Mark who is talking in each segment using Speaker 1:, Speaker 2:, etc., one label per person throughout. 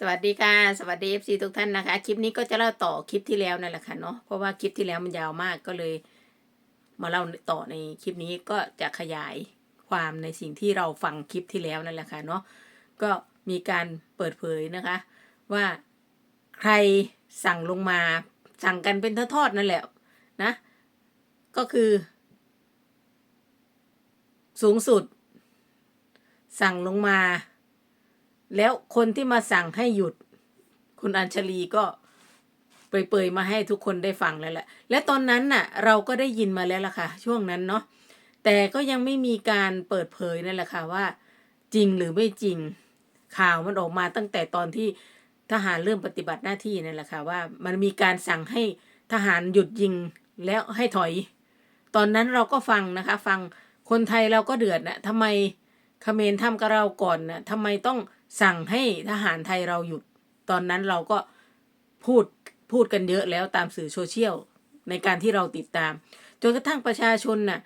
Speaker 1: สวัสดีค่ะ สวัสดี FC ทุกท่านนะคะ คลิปนี้ก็จะเล่าต่อคลิปที่แล้วนั่นแหละค่ะเนาะเพราะว่าคลิปที่แล้วมันยาวมากก็เลย มาเล่าต่อในคลิปนี้ก็จะขยายความในสิ่งที่เราฟังคลิปที่แล้วนั่นแหละค่ะเนาะก็มีการเปิดเผยนะคะ ว่าใครสั่งลงมาสั่งกันเป็นทอดๆนั่นแหละนะ ก็คือ สูงสุด สั่งลงมา แล้วคนที่มาสั่งให้หยุด คุณอัญชลีก็เปรยๆมาให้ทุกคนได้ฟังแล้วแหละ และตอนนั้นน่ะ เราก็ได้ยินมาแล้วล่ะค่ะ ช่วงนั้นเนาะ แต่ก็ยังไม่มีการเปิดเผยนั่นแหละค่ะว่า จริงหรือไม่จริง ข่าวมันออกมาตั้งแต่ตอนที่ทหารเริ่มปฏิบัติหน้าที่นั่นแหละค่ะว่า มันมีการสั่งให้ทหารหยุดยิงแล้วให้ถอย ตอนนั้นเราก็ฟังนะคะ ฟังคนไทยเราก็เดือดนะทำไมเขมรทำกับเราก่อนนะทำไมต้อง สั่งให้ทหารไทยเราหยุด ตอนนั้นเราก็พูดพูดกันเยอะแล้วตามสื่อโซเชียลในการที่เราติดตาม จนกระทั่งประชาชนน่ะ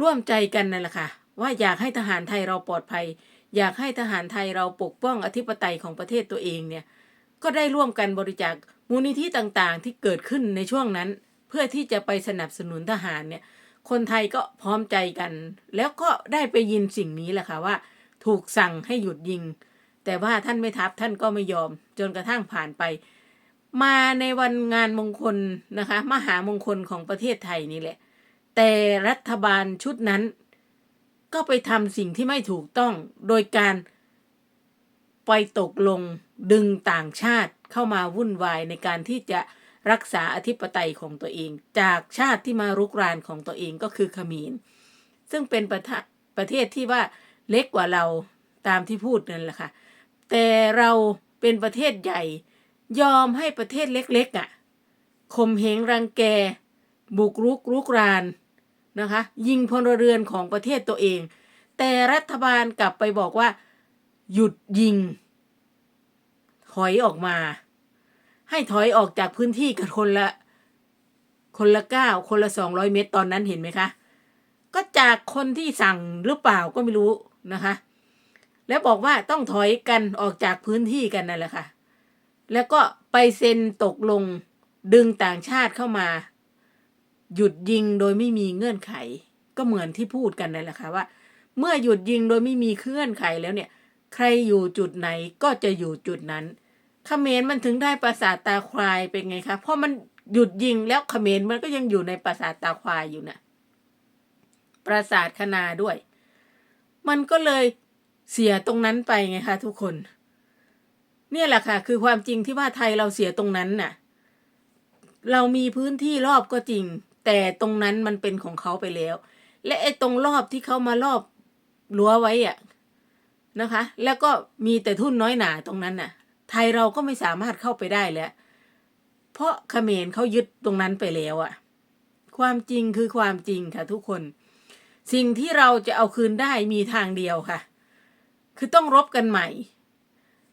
Speaker 1: ร่วมใจกันนั่นแหละค่ะ ว่าอยากให้ทหารไทยเราปลอดภัย อยากให้ทหารไทยเราปกป้องอธิปไตยของประเทศตัวเองเนี่ย ก็ได้ร่วมกันบริจาคมูลนิธิต่างๆ ที่เกิดขึ้นในช่วงนั้น เพื่อที่จะไปสนับสนุนทหารเนี่ย คนไทยก็พร้อมใจกัน แล้วก็ได้ไปยินสิ่งนี้แหละค่ะว่า ถูกสั่งให้หยุดยิง แต่ว่าท่านไม่ทับท่านก็ไม่ยอม จนกระทั่งผ่านไป มาในวันงานมงคลนะคะ มหามงคลของประเทศไทยนี่แหละ แต่รัฐบาลชุดนั้น ก็ไปทำสิ่งที่ไม่ถูกต้อง โดยการไปตกลงดึงต่างชาติเข้ามาวุ่นวายในการที่จะรักษาอธิปไตยของตัวเอง จากชาติที่มารุกรานของตัวเองก็คือขมรซึ่งเป็นประประเทศที่ว่าเล็กกว่าเราตามที่พูดนั่นแหละค่ะ แต่เราเป็นประเทศใหญ่ ยอมให้ประเทศเล็กๆอะ่ะข่มเหงรังแก บุกรุกรุกรานนะคะ ยิงพลเรือนของประเทศตัวเอง แต่รัฐบาลกลับไปบอกว่า หยุดยิง ถอยออกมา ให้ถอยออกจากพื้นที่กันคนละคนละเก้าคนละสองร้อยเมตรตอนนั้นเห็นไหมคะ ก็จากคนที่สั่งหรือเปล่าก็ไม่รู้นะคะ แล้วบอกว่าต้องถอยกันออกจากพื้นที่กันนั่นแหละค่ะ แล้วก็ไปเซ็นตกลงดึงต่างชาติเข้ามา หยุดยิงโดยไม่มีเงื่อนไข ก็เหมือนที่พูดกันนั่นแหละค่ะว่า เมื่อหยุดยิงโดยไม่มีเงื่อนไขแล้วเนี่ย ใครอยู่จุดไหนก็จะอยู่จุดนั้นเขมรมันถึงได้ปราสาทตาควายเป็นไงคะเพราะมันหยุดยิงแล้วเขมรมันก็ยังอยู่ในปราสาทตาควายอยู่นะปราสาทคณาด้วย มันก็เลย เสียตรงนั้นไปไงคะทุกคน เนี่ยแหละค่ะ คือความจริงที่ว่าไทยเราเสียตรงนั้นน่ะ เรามีพื้นที่รอบก็จริง แต่ตรงนั้นมันเป็นของเขาไปแล้ว และไอ้ตรงรอบที่เขามารอบรั้วไว้อะนะคะ แล้วก็มีแต่ทุ่นน้อยหนาตรงนั้นน่ะ ไทยเราก็ไม่สามารถเข้าไปได้แล้ว เพราะเขมรเขายึดตรงนั้นไปแล้วอะความจริงคือความจริงค่ะทุกคน สิ่งที่เราจะเอาคืนได้มีทางเดียวค่ะ คือต้องรบกันใหม่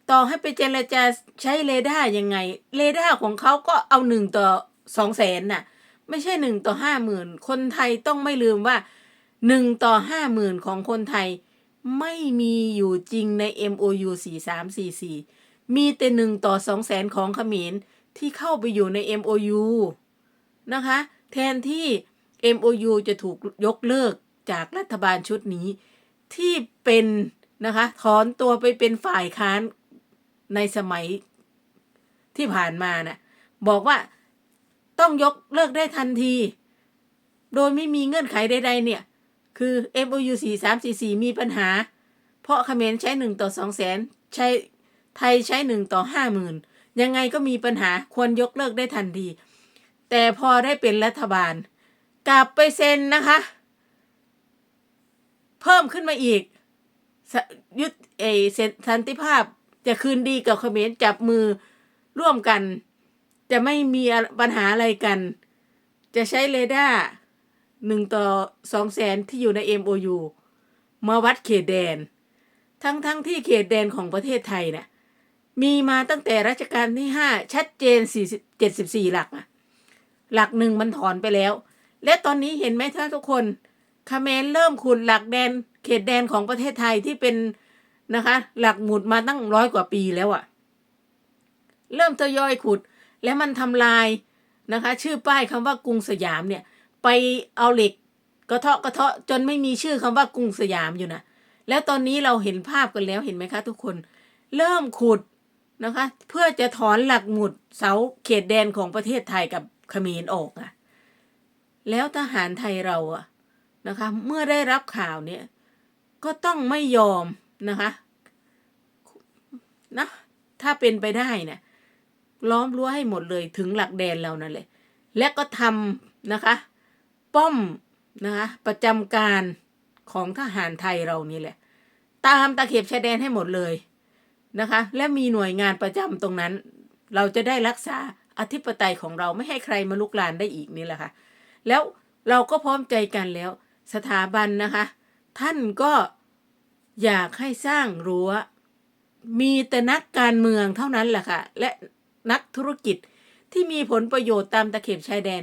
Speaker 1: ต่อให้ไปเจรจาใช้เรดาร์ยังไง เรดาร์ของเขาก็เอาหนึ่งต่อสองแสนน่ะ ไม่ใช่หนึ่งต่อห้าหมื่นคนไทยต้องไม่ลืมว่าหนึ่งต่อห้าหมื่นของคนไทย ไม่มีอยู่จริงใน MOU 4344 มีแต่หนึ่งต่อสองแสนของขมรที่เข้าไปอยู่ใน MOU นะคะ แทนที่ MOU จะถูกยกเลิกจากรัฐบาลชุดนี้ ที่เป็น นะคะ ถอนตัวไปเป็นฝ่ายค้านในสมัยที่ผ่านมานะ่ะบอกว่าต้องยกเลิกได้ทันที โดยไม่มีเงื่อนไขใดๆเนี่ย คือ MOU 4344 มีปัญหา เพราะเขมรใช้หนึ่งต่อสองแสนใช้ไทยใช้หนึ่งต่อห้าหมื่นยังไงก็มีปัญหาควรยกเลิกได้ทันที แต่พอได้เป็นรัฐบาล กลับไปเซ็นนะคะ เพิ่มขึ้นมาอีก ยุดเอเซนสันติภาพจะคืนดีกับเขมรจับมือร่วมกัน จะไม่มีปัญหาอะไรกัน จะใช้เรดาร์หนึ่งต่อสองแสนที่อยู่ใน MOU มาวัดเขตแดน ทั้งทั้งที่เขตแดนของประเทศไทยเนี่ยมีมาตั้งแต่รัชกาลที่ห้าชัดเจนสี่เจ็ดสิบสี่หลักอะหลักหนึ่งมันถอนไปแล้ว และตอนนี้เห็นไหมท่านทุกคนคาเมรเริ่มขุดหลักแดน เขตแดนของประเทศไทยที่เป็นนะคะ หลักหมุดมาตั้งร้อยกว่าปีแล้วอะเริ่มทยอยขุดแล้วมันทำลายนะคะ ชื่อป้ายคำว่ากรุงสยามเนี่ย ไปเอาเหล็กกระเทาะกระเทาะจนไม่มีชื่อคำว่ากรุงสยามอยู่นะแล้วตอนนี้เราเห็นภาพกันแล้วเห็นไหมคะ ทุกคน เริ่มขุดนะคะ เพื่อจะถอนหลักหมุดเสาเขตแดนของประเทศไทยกับเขมรออกอะแล้วทหารไทยเราอะนะคะ เมื่อได้รับข่าวเนี่ย ก็ต้องไม่ยอมนะคะนะถ้าเป็นไปได้เนี่ยล้อมรั้วให้หมดเลยถึงหลักแดนเรานั่นแหละและก็ทำนะคะ ป้อมนะคะประจำการของทหารไทยเรานี่แหละ ตามตะเข็บชายแดนให้หมดเลยนะคะ และมีหน่วยงานประจำตรงนั้น เราจะได้รักษาอธิปไตยของเราไม่ให้ใครมาลุกลานได้อีกนี่แหละค่ะ แล้วเราก็พร้อมใจกันแล้วสถาบันนะคะ ท่านก็อยากให้สร้างรั้ว มีแต่นักการเมืองเท่านั้นแหละค่ะ และนักธุรกิจที่มีผลประโยชน์ตามตะเข็บชายแดน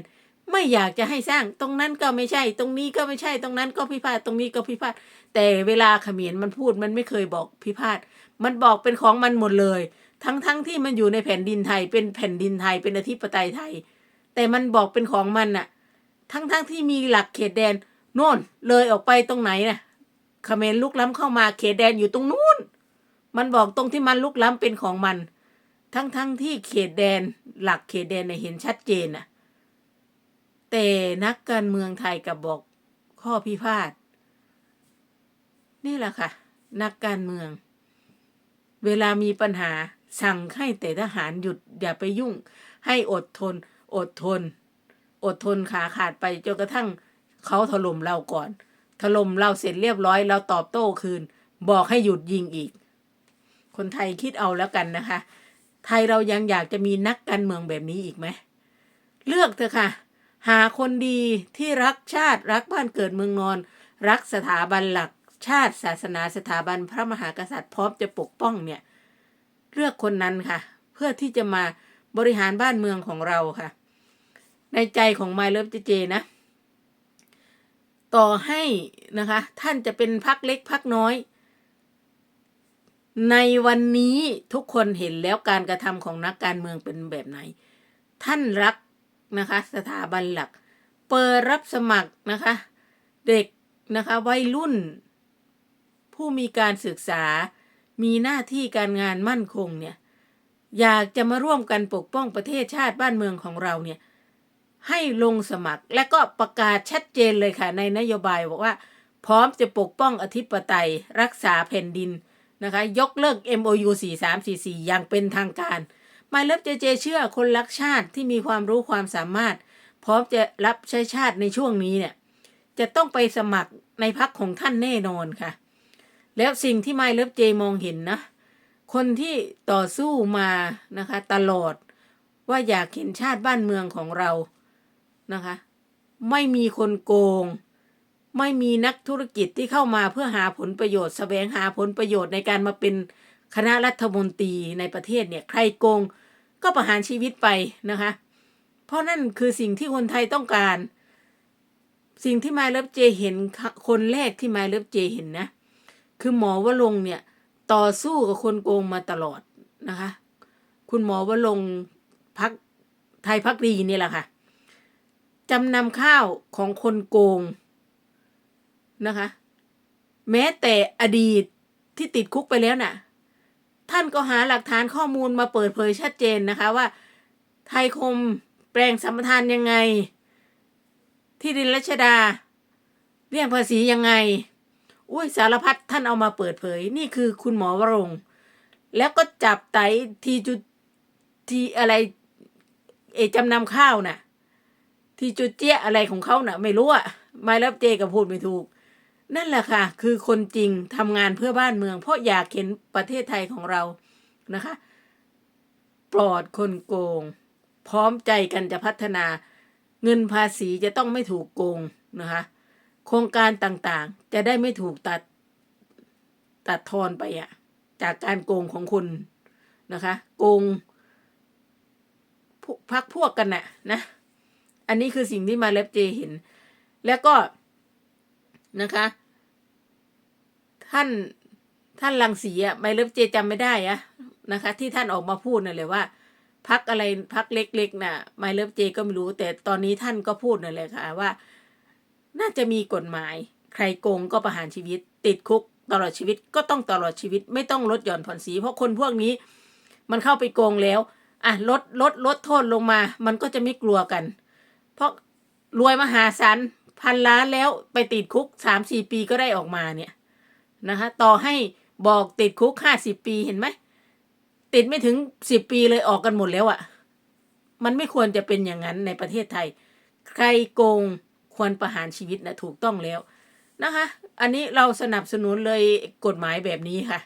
Speaker 1: ไม่อยากจะให้สร้างตรงนั้นก็ไม่ใช่ ตรงนี้ก็ไม่ใช่ตรงนั้นก็พิพาทตรงนี้ก็พิพาทแต่เวลาเขมรมันพูดมันไม่เคยบอกพิพาทมันบอกเป็นของมันหมดเลย ทั้งๆทที่มันอยู่ในแผ่นดินไทย เป็นแผ่นดินไทยเป็นอธิปไตยไทย แต่มันบอกเป็นของมันน่ะ ทั้งๆทที่มีหลักเขตแดนโน่นเลยออกไปตรงไหนน่ะ เขมรลุกล้ำเข้ามาเขตแดนอยู่ตรงนู้น มันบอกตรงที่มันลุกล้ำเป็นของมัน ทั้งๆทที่เขตแดนหลักเขตแดนเห็นชัดเจนน่ะ แต่นักการเมืองไทยกับบอกข้อพิพาทนี่แหละค่ะ นักการเมือง เวลามีปัญหาสั่งให้แต่ทหารหยุดอย่าไปยุ่ง ให้อดทน อดทน อดทนขาขาดไปจนกระทั่งเขาถล่มเราก่อน ถล่มเราเสร็จเรียบร้อยเราตอบโต้คืน บอกให้หยุดยิงอีก คนไทยคิดเอาแล้วกันนะคะ ไทยเรายังอยากจะมีนักการเมืองแบบนี้อีกไหมเลือกเถอะค่ะ หาคนดีที่รักชาติรักบ้านเกิดเมืองนอน รักสถาบันหลัก ชาติศาสนาสถาบันพระมหากษัตริย์พร้อมจะปกป้องเนี่ย เลือกคนนั้นค่ะ เพื่อที่จะมาบริหารบ้านเมืองของเราค่ะ ในใจของไมล์เลิฟเจเจนะ ต่อให้นะคะ ท่านจะเป็นพักเล็กพักน้อย ในวันนี้ทุกคนเห็นแล้วการกระทำของนักการเมืองเป็นแบบไหน ท่านรักนะคะ สถาบันหลัก เปิดรับสมัครนะคะ เด็กนะคะวัยรุ่น ผู้มีการศึกษา มีหน้าที่การงานมั่นคงเนี่ย อยากจะมาร่วมกันปกป้องประเทศชาติบ้านเมืองของเราเนี่ย ให้ลงสมัคร และก็ประกาศชัดเจนเลยค่ะ ในนโยบายบอกว่า พร้อมจะปกป้องอธิปไตยรักษาแผ่นดินนะคะ ยกเลิก MOU 4344 อย่างเป็นทางการมาเลิฟเจเจเชื่อคนรักชาติที่มีความรู้ความสามารถ พร้อมจะรับใช้ชาติในช่วงนี้เนี่ย จะต้องไปสมัครในพักของท่านแน่นอนค่ะ แล้วสิ่งที่ไมเลิฟเจมองเห็นนะ คนที่ต่อสู้มานะคะ ตลอดว่าอยากเห็นชาติบ้านเมืองของเรา นะคะ ไม่มีคนโกง ไม่มีนักธุรกิจที่เข้ามาเพื่อหาผลประโยชน์แสวงหาผลประโยชน์ในการมาเป็นคณะรัฐมนตรีในประเทศเนี่ยใครโกงก็ประหารชีวิตไปนะคะ เพราะนั่นคือสิ่งที่คนไทยต้องการ สิ่งที่ไมเลิฟเจเห็นคนแรกที่ไมเลิฟเจเห็นนะ คือหมอวลงเนี่ยต่อสู้กับคนโกงมาตลอดนะคะ คุณหมอวลงพักไทยพักดีนี่แหละค่ะ จำนำข้าวของคนโกงนะคะ แม้แต่อดีตที่ติดคุกไปแล้วน่ะ ท่านก็หาหลักฐานข้อมูลมาเปิดเผยชัดเจนนะคะว่า ไทยคมแปลงสัมปทานยังไง ที่ดินรัชดา เรียกภาษียังไง อุ้ยสารพัดท่านเอามาเปิดเผย นี่คือคุณหมอวรงแล้วก็จับไตทีจุดทีอะไร เอจำนำข้าวน่ะ ที่จุดเจี๊ยอะไรของเขาเน่ะ ไม่รู้อะไม่รับเจกับพูดไม่ถูก นั่นแหละค่ะ คือคนจริงทำงานเพื่อบ้านเมือง เพราะอยากเห็นประเทศไทยของเรานะคะ ปลอดคนโกง พร้อมใจกันจะพัฒนา เงินภาษีจะต้องไม่ถูกโกงนะคะ โครงการต่างๆ จะได้ไม่ถูกตัดตัดทอนไปอะจากการโกงของคุณนะคะ โกงพักพวกกันน่ะนะ อันนี้คือสิ่งที่มาเล็บเจเห็น แล้วก็นะคะ ท่านท่านลังสีอะไมเล็บเจจำไม่ได้อะนะคะ ที่ท่านออกมาพูดนั่นเลยว่าพักอะไรพักเล็กๆน่ะไมเลิฟเจก็ไม่รู้ แต่ตอนนี้ท่านก็พูดนั่นแหละค่ะว่า น่าจะมีกฎหมาย ใครโกงก็ประหารชีวิต ติดคุกตลอดชีวิตก็ต้องตลอดชีวิต ไม่ต้องลดหย่อนผ่อนสี เพราะคนพวกนี้ มันเข้าไปโกงแล้ว อะลดลดลดโทษลงมา มันก็จะไม่กลัวกัน เพราะรวยมหาศาลพันล้านแล้วไปติดคุกสามสี่ปีก็ได้ออกมาเนี่ยนะคะต่อให้บอกติดคุกห้าสิบปีเห็นไหมติดไม่ถึงสิบปีเลยออกกันหมดแล้วอะ่ะ มันไม่ควรจะเป็นอย่างนั้นในประเทศไทย ใครโกงควรประหารชีวิตนะถูกต้องแล้วนะคะ อันนี้เราสนับสนุนเลยกฎหมายแบบนี้ค่ะ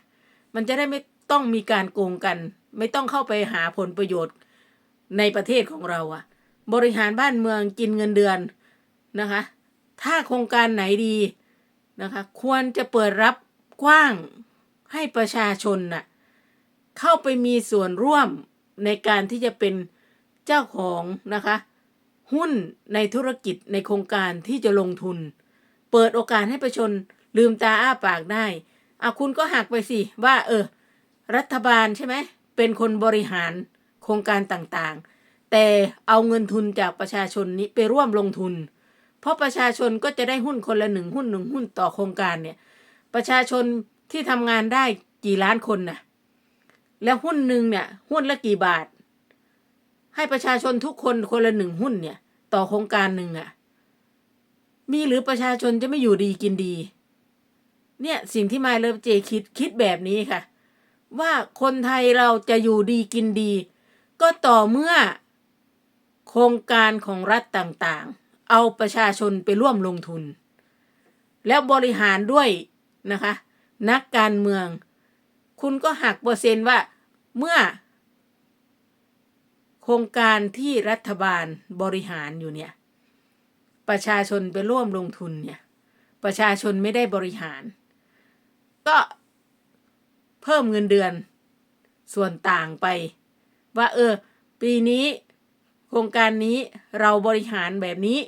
Speaker 1: มันจะได้ไม่ต้องมีการโกงกัน ไม่ต้องเข้าไปหาผลประโยชน์ในประเทศของเราอะ บริหารบ้านเมืองกินเงินเดือนนะคะ ถ้าโครงการไหนดีนะคะ ควรจะเปิดรับกว้างให้ประชาชนน่ะเข้าไปมีส่วนร่วมในการที่จะเป็นเจ้าของนะคะ หุ้นในธุรกิจในโครงการที่จะลงทุน เปิดโอกาสให้ประชาชนลืมตาอ้าปากได้อาคุณก็หักไปสิว่า เออ รัฐบาลใช่ไหมเป็นคนบริหารโครงการต่างๆ แต่เอาเงินทุนจากประชาชนนี้ไปร่วมลงทุน เพราะประชาชนก็จะได้หุ้นคนละหนึ่งหุ้นหนึ่งหุ้นต่อโครงการเนี่ย ประชาชนที่ทำงานได้กี่ล้านคนนะแล้วหุ้นหนึ่งเนี่ย หุ้นละกี่บาท ให้ประชาชนทุกคนคนละหนึ่งหุ้นเนี่ย ต่อโครงการหนึ่งอะ่ะ มีหรือประชาชนจะไม่อยู่ดีกินดี เนี่ยสิ่งที่มาเลิฟเจคิดคิดแบบนี้ค่ะ ว่าคนไทยเราจะอยู่ดีกินดี ก็ต่อเมื่อ โครงการของรัฐต่างๆ เอาประชาชนไปร่วมลงทุน แล้วบริหารด้วยนะคะ นักการเมือง คุณก็หักเปอร์เซ็นต์ว่าเมื่อ โครงการที่รัฐบาลบริหารอยู่เนี่ย ประชาชนไปร่วมลงทุนเนี่ย ประชาชนไม่ได้บริหาร ก็เพิ่มเงินเดือนส่วนต่างไป ว่าเออ ปีนี้ โครงการนี้เราบริหารแบบนี้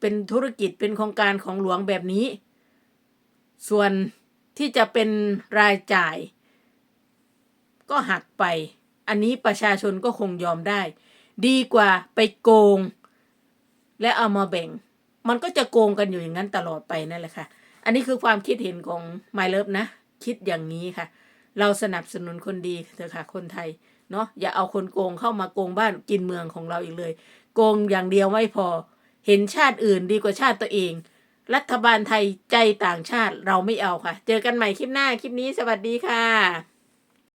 Speaker 1: เป็นธุรกิจเป็นโครงการของหลวงแบบนี้ ส่วนที่จะเป็นรายจ่าย ก็หักไป อันนี้ประชาชนก็คงยอมได้ ดีกว่าไปโกง และเอามาแบ่ง มันก็จะโกงกันอยู่อย่างนั้นตลอดไปนั่นแหละค่ะ อันนี้คือความคิดเห็นของ My Love นะ คิดอย่างนี้ค่ะ เราสนับสนุนคนดีเถอะค่ะคนไทย เนาะอย่าเอาคนโกงเข้ามาโกงบ้านกินเมืองของเราอีกเลย โกงอย่างเดียวไม่พอ เห็นชาติอื่นดีกว่าชาติตัวเอง รัฐบาลไทยใจต่างชาติเราไม่เอาค่ะ เจอกันใหม่คลิปหน้าคลิปนี้สวัสดีค่ะ